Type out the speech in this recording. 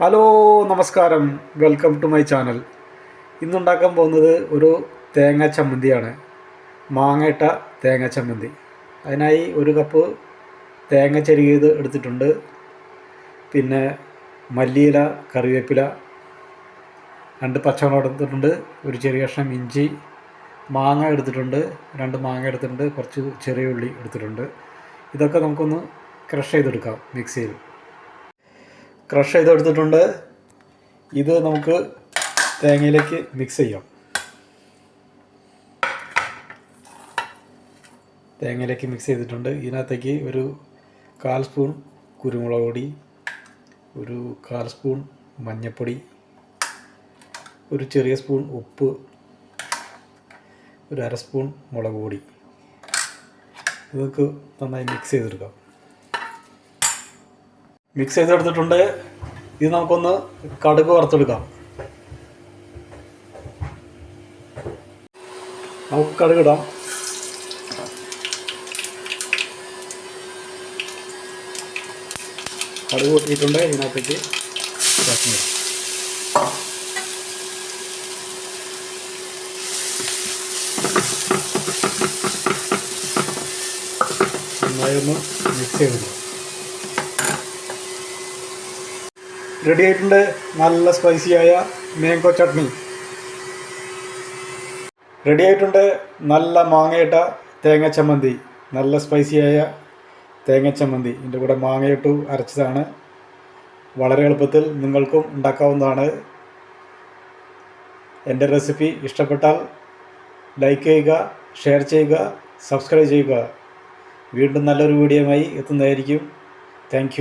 Hello നമസ്കാരം. Welcome to my channel. ഇന്നുണ്ടാക്കാൻ പോകുന്നത് ഒരു തേങ്ങ ചമ്മന്തിയാണ്. മാങ്ങയിട്ട തേങ്ങ ചമ്മന്തി. അതിനായി ഒരു കപ്പ് തേങ്ങ ചെരുകിയത് എടുത്തിട്ടുണ്ട്. പിന്നെ മല്ലിയില കറിവേപ്പില രണ്ട് പച്ചമുളക് എടുത്തിട്ടുണ്ട് ഒരു ചെറിയ കഷ്ണം ഇഞ്ചി മാങ്ങ എടുത്തിട്ടുണ്ട് രണ്ട് മാങ്ങ എടുത്തിട്ടുണ്ട് കുറച്ച് ചെറിയ ഉള്ളി എടുത്തിട്ടുണ്ട്. ഇതൊക്കെ നമുക്കൊന്ന് ക്രഷ് ചെയ്തെടുക്കാം മിക്സിയിൽ. ക്രഷ് ചെയ്ത് എടുത്തിട്ടുണ്ട് ഇത് നമുക്ക് തേങ്ങയിലേക്ക് മിക്സ് ചെയ്യാം. തേങ്ങയിലേക്ക് മിക്സ് ചെയ്തിട്ടുണ്ട്. ഇതിനകത്തേക്ക് ഒരു കാൽ സ്പൂൺ കുരുമുളക് പൊടി ഒരു കാൽ സ്പൂൺ മഞ്ഞൾപ്പൊടി ഒരു ചെറിയ സ്പൂൺ ഉപ്പ് ഒരു അര സ്പൂൺ മുളക് പൊടി. ഇതൊക്കെ നന്നായി മിക്സ് ചെയ്തെടുക്കാം. മിക്സ് ചെയ്തെടുത്തിട്ടുണ്ട്. ഇത് നമുക്കൊന്ന് കടുക് വറുത്തെടുക്കാം. നമുക്ക് കടുക് ഇടാം. കടുക് കൂട്ടിയിട്ടുണ്ട് ഇതിനകത്തേക്ക് കാശ്മീർ. നന്നായി ഒന്ന് മിക്സ് ചെയ്തിടാം റെഡി ആയിട്ടുണ്ട്. നല്ല സ്പൈസിയായ മാംഗോ ചട്നി റെഡി ആയിട്ടുണ്ട്. നല്ല മാങ്ങയിട്ട തേങ്ങ ചമ്മന്തി. നല്ല സ്പൈസിയായ തേങ്ങ ചമ്മന്തി. ഇതിന്റെ കൂടെ മാങ്ങയിട്ടു അരച്ചതാണ്. വളരെ എളുപ്പത്തിൽ നിങ്ങൾക്കും ഉണ്ടാക്കാവുന്നതാണ്. എന്റെ റെസിപ്പി ഇഷ്ടപ്പെട്ടാൽ ലൈക്ക് ചെയ്യുക ഷെയർ ചെയ്യുക സബ്സ്ക്രൈബ് ചെയ്യുക. വീണ്ടും നല്ലൊരു വീഡിയോയുമായി എത്തുന്നതായിരിക്കും. താങ്ക്